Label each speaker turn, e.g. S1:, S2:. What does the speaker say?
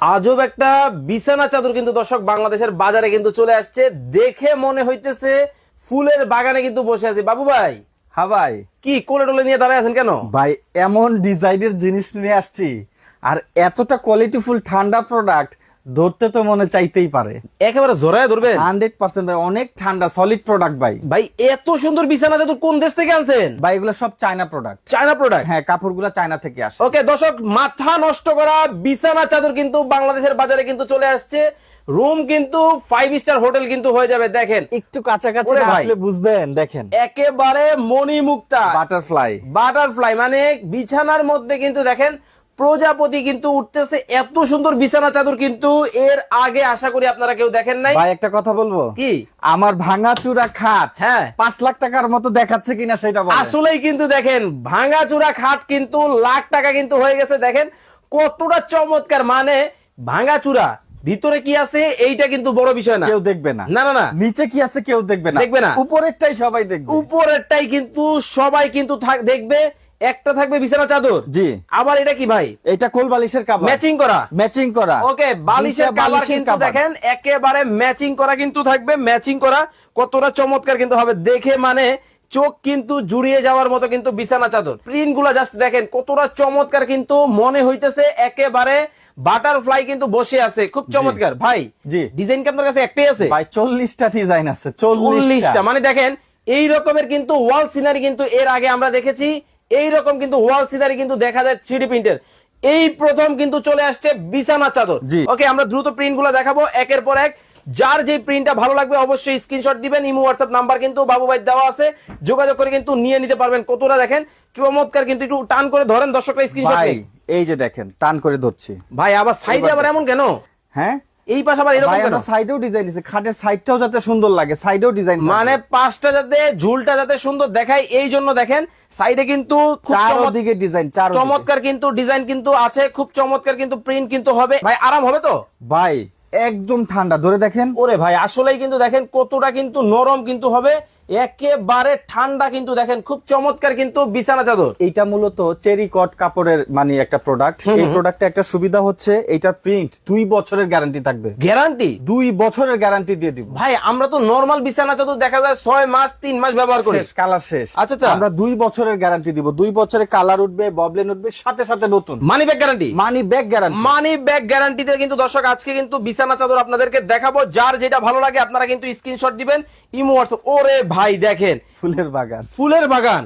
S1: আজব একটা বিছানা চাদর কিন্তু দর্শক বাংলাদেশের বাজারে কিন্তু চলে আসছে। দেখে মনে হইতেছে ফুলের বাগানে কিন্তু বসে আছি। বাবু ভাই
S2: হা ভাই।
S1: কি কোলে টোলে নিয়ে দাঁড়ায় আছেন কেন?
S2: ভাই এমন ডিজাইনের জিনিস নিয়ে আসছি। আর এতটা কোয়ালিটিফুল ঠান্ডা প্রোডাক্ট ধরতে তো মনে চাইতেই পারে।
S1: একেবারে জোরায় ধরবেন।
S2: হান্ড্রেড পার্সেন্ট ভাই অনেক ঠান্ডা সলিড প্রোডাক্ট ভাই।
S1: ভাই এত সুন্দর বিছানা চাদর কোন দেশ থেকে আনছেন?
S2: ভাই এগুলো সব চায়না প্রোডাক্ট
S1: চায়না প্রোডাক্ট
S2: হ্যাঁ কাপড়গুলো চায়না থেকে আসে।
S1: ওকে দর্শক মাথা নষ্ট করা বিছানা চাদর কিন্তু বাংলাদেশের বাজারে কিন্তু চলে আসছে। রুম কিন্তু ফাইভ স্টার হোটেল কিন্তু হয়ে যাবে দেখেন।
S2: একটু কাছাকাছি। আসলে বুঝবেন দেখেন।
S1: একেবারে মণিমুক্তা।
S2: বাটারফ্লাই
S1: বাটারফ্লাই মানে বিছানার মধ্যে কিন্তু দেখেন প্রজাপতি কিন্তু উঠতেছে এত সুন্দর বিছানা চাদর কিন্তু এর আগে আশা করি আপনারা কেউ দেখেন নাই।
S2: ভাই একটা কথা বলব?
S1: কি?
S2: আমার ভাঙা চূড়া খাট
S1: হ্যাঁ।
S2: পাঁচ লাখ টাকার মতো দেখাচ্ছে কিনা সেটা
S1: আসলেই কিন্তু দেখেন ভাঙাচুরা খাট কিন্তু লাখ টাকা কিন্তু হয়ে গেছে দেখেন কতটা চমৎকার। মানে ভাঙাচুরা ভিতরে কি আছে এইটা কিন্তু বড় বিষয় না।
S2: কেউ দেখবে না।
S1: না না
S2: নিচে কি আছে কেউ দেখবে না।
S1: দেখবে না।
S2: উপরেরটাই সবাই দেখবে।
S1: উপরেরটাই কিন্তু সবাই কিন্তু দেখবে। একটা থাকবে বিছানা চাদর।
S2: জি।
S1: আবার এটা কি ভাই?
S2: এটা কোল বালিশের কাভার
S1: ম্যাচিং করা।
S2: ম্যাচিং করা।
S1: ওকে বালিশের
S2: বালিশের
S1: কিন্তু দেখেন একেবারে ম্যাচিং করা কিন্তু থাকবে ম্যাচিং করা কতটা চমৎকার কিন্তু হবে। দেখে মানে চোখ কিন্তু জুড়িয়ে যাওয়ার মতো কিন্তু বিছানা চাদর। প্রিন্টগুলা জাস্ট দেখেন কতটা চমৎকার কিন্তু মনে হইতেছে একেবারে বাটারফ্লাই কিন্তু বসে আছে। খুব চমৎকার। ভাই
S2: জি।
S1: ডিজাইন কি আপনার কাছে একটাই আছে?
S2: ভাই চল্লিশটা ডিজাইন আছে
S1: চল্লিশটা। মানে দেখেন এই রকমের কিন্তু ওয়াল সিনারি কিন্তু এর আগে আমরা দেখেছি। এই রকম কিন্তু ওয়াল সিনারি কিন্তু দেখা যায় থ্রিডি প্রিন্টের এই প্রথম কিন্তু চলে আসছে বিছানা চাদর। ওকে আমরা দ্রুত প্রিন্টগুলো দেখাবো একের পর এক। যার যে প্রিন্টটা ভালো লাগবে অবশ্যই স্ক্রিনশট দিবেন ইমো হোয়াটসঅ্যাপ নাম্বার কিন্তু বাবু ভাই দেওয়া আছে। যোগাযোগ করে কিন্তু নিয়ে নিতে পারবেন। কতটা দেখেন? চমৎকার কিন্তু একটু টান করে ধরেন দর্শকরা স্ক্রিনশট
S2: এই যে দেখেন টান করে ধরছি।
S1: ভাই আবার সাইডে আবার এমন কেন?
S2: হ্যাঁ?
S1: এই পাশে আবার এরকম কেন?
S2: সাইডেও ডিজাইন খাটের সাইডটাও যাতে সুন্দর লাগে সাইডেও ডিজাইন
S1: মানে পাশটা যাতে ঝুলটা যাতে সুন্দর দেখায় এই জন্য দেখেন সাইডে কিন্তু
S2: চারদিকে ডিজাইন চার
S1: চমৎকার কিন্তু ডিজাইন কিন্তু আছে খুব চমৎকার কিন্তু প্রিন্ট কিন্তু হবে। ভাই আরাম হবে তো?
S2: ভাই একদম ঠান্ডা। ধরে দেখেন।
S1: ওরে ভাই আসলেই কিন্তু দেখেন কতটা কিন্তু নরম কিন্তু হবে। একেবারে ঠান্ডা কিন্তু দেখেন খুব চমৎকার কিন্তু বিছানা চাদর।
S2: এইটা মূলত চেরি কট কাপড়ের মানে একটা প্রোডাক্ট এই প্রোডাক্টে একটা সুবিধা হচ্ছে এইটার প্রিন্ট দুই বছরের গ্যারান্টি থাকবে।
S1: গ্যারান্টি
S2: দুই বছরের গ্যারান্টি দিয়ে দিব।
S1: ভাই আমরা তো নরমাল বিছানা চাদর দেখা যায় ছয় মাস তিন মাস ব্যবহার করি।
S2: কালার শেষ।
S1: আচ্ছা, আচ্ছা।
S2: আমরা দুই বছরের গ্যারান্টি দিব। দুই বছরে কালার উঠবে ববলেন উঠবে সাথে সাথে নতুন।
S1: Money bag guarantee
S2: money bag guarantee
S1: money bag গ্যারান্টিতে কিন্তু দর্শক আজকে কিন্তু বিছানা চাদর আপনাদেরকে দেখাবো। যার যেটা ভালো লাগে আপনারা কিন্তু স্ক্রিনশট দিবেন। ইমো হোয়াটসঅ্যাপ ওরে ভাই দেখেন
S2: ফুলের বাগান।
S1: ফুলের বাগান।